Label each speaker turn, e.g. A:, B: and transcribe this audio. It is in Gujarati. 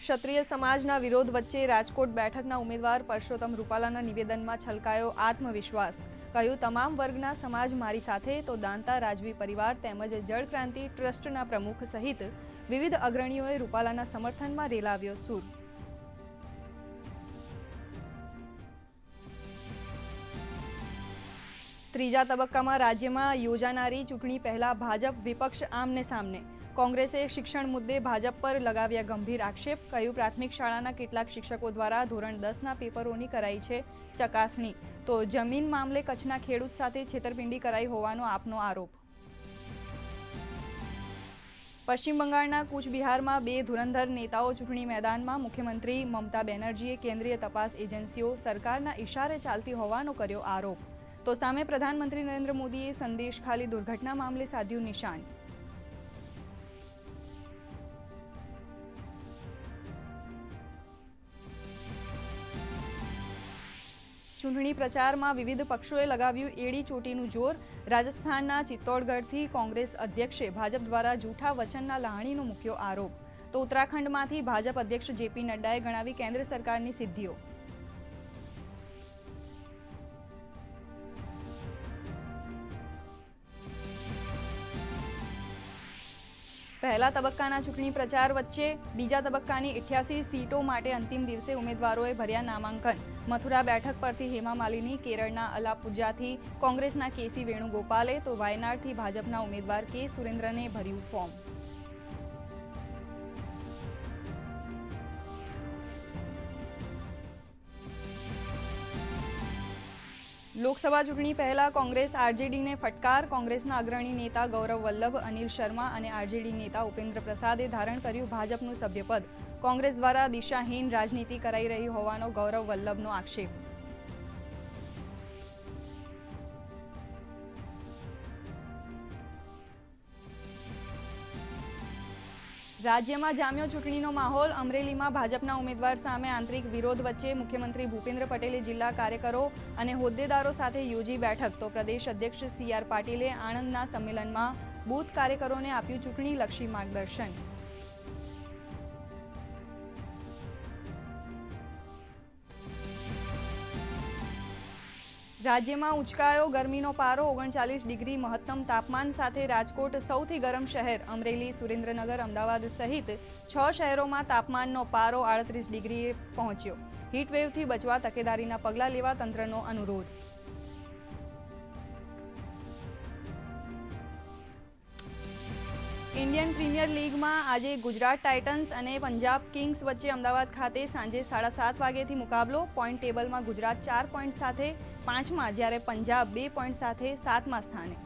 A: ક્ષત્રિય સમાજના વિરોધ વચ્ચે રાજકોટ બેઠકના ઉમેદવાર પરસોત્તમ રૂપાલાના નિવેદનમાં છલકાયો આત્મવિશ્વાસ. કહ્યું, તમામ વર્ગના સમાજ મારી સાથે, તો દાંતા રાજવી પરિવાર તેમજ જળ ક્રાંતિ ટ્રસ્ટના પ્રમુખ સહિત વિવિધ અગ્રણીઓએ રૂપાલાના સમર્થનમાં રેલાવ્યો સૂર. ત્રીજા તબક્કામાં રાજ્યમાં યોજાનારી ચૂંટણી પહેલા ભાજપ વિપક્ષ આમને સામને. કોંગ્રેસે શિક્ષણ મુદ્દે ભાજપ પર લગાવ્યા ગંભીર આક્ષેપ. કહ્યું પ્રાથમિક શાળાના કેટલાક શિક્ષકો દ્વારા ધોરણ દસના પેપરોની કરાઈ છે ચકાસણી? તો જમીન મામલે કચ્છના ખેડૂત સાથે છેતરપિંડી કરાઈ હોવાનો આપનો આરોપ. પશ્ચિમ બંગાળના કૂચબિહારમાં બે ધુરંધર નેતાઓ ચૂંટણી મેદાનમાં મુખ્યમંત્રી મમતા બેનર્જીએ કેન્દ્રીય તપાસ એજન્સીઓ સરકારના ઇશારે ચાલતી હોવાનો કર્યો આરોપ. તો સામે પ્રધાનમંત્રી નરેન્દ્ર મોદીએ સંદેશ ખાલી દુર્ઘટના મામલે સાધ્યું નિશાન. ચૂંટણી પ્રચારમાં વિવિધ પક્ષોએ લગાવ્યું એડી ચોટીનું જોર. રાજસ્થાનના ચિત્તોડગઢથી કોંગ્રેસ અધ્યક્ષે ભાજપ દ્વારા જૂઠા વચનના લાહણીનો મૂક્યો આરોપ. તો ઉત્તરાખંડમાંથી ભાજપ અધ્યક્ષ જેપી નડ્ડાએ ગણાવી કેન્દ્ર સરકારની સિદ્ધિઓ. પહેલા તબક્કાના ચૂંટણી પ્રચાર વચ્ચે બીજા તબક્કાની ઇઠ્યાસી સીટો માટે અંતિમ દિવસે ઉમેદવારોએ ભર્યા નામાંકન. મથુરા બેઠક પરથી હેમા માલિની કેરળના અલાપુજાથી, કોંગ્રેસના કેસી વેણુગોપાલે તો વાયનાડથી ભાજપના ઉમેદવાર કે સુરેન્દ્રને ભર્યું ફોર્મ લોકસભા ચૂંટણી પહેલા કોંગ્રેસ આરજેડીને ફટકાર, કોંગ્રેસના અગ્રણી નેતા ગૌરવ વલ્લભ, અનિલ શર્મા અને આરજેડી નેતા ઉપેન્દ્ર પ્રસાદે ધારણ કર્યું ભાજપનું સભ્યપદ. કોંગ્રેસ દ્વારા દિશાહીન રાજનીતિ કરાઈ રહી હોવાનો ગૌરવ વલ્લભનો આક્ષેપ. રાજ્યમાં જામ્યો ચૂંટણીનો માહોલ, અમરેલીમાં ભાજપના ઉમેદવાર સામે આંતરિક વિરોધ વચ્ચે મુખ્યમંત્રી ભૂપેન્દ્ર પટેલે જિલ્લા કાર્યકરો અને હોદ્દેદારો સાથે યોજી બેઠક. તો પ્રદેશ અધ્યક્ષ સી આર પાટીલે આણંદના સંમેલનમાં બૂથ કાર્યકરોને આપ્યું ચૂંટણીલક્ષી માર્ગદર્શન. રાજ્યમાં ઉંચકાયો ગરમીનો પારો, ઓગણચાલીસ ડિગ્રી મહત્તમ તાપમાન સાથે રાજકોટ સૌથી ગરમ શહેર, અમરેલી, સુરેન્દ્રનગર, અમદાવાદ સહિત છ શહેરોમાં તાપમાનનો પારો આડત્રીસ ડિગ્રીએ પહોંચ્યો. હીટવેવથી બચવા તકેદારીના પગલાં લેવા તંત્રનો અનુરોધ. ઇન્ડિયન પ્રીમિયર લીગમાં આજે ગુજરાત ટાઇટન્સ અને પંજાબ કિંગ્સ વચ્ચે અમદાવાદ ખાતે સાંજે સાડા સાત વાગ્યાથી મુકાબલો. પોઈન્ટ ટેબલમાં ગુજરાત ચાર પોઈન્ટ સાથે, પાંચમાં જ્યારે પંજાબ બે પોઈન્ટ સાથે, સાતમા સ્થાને.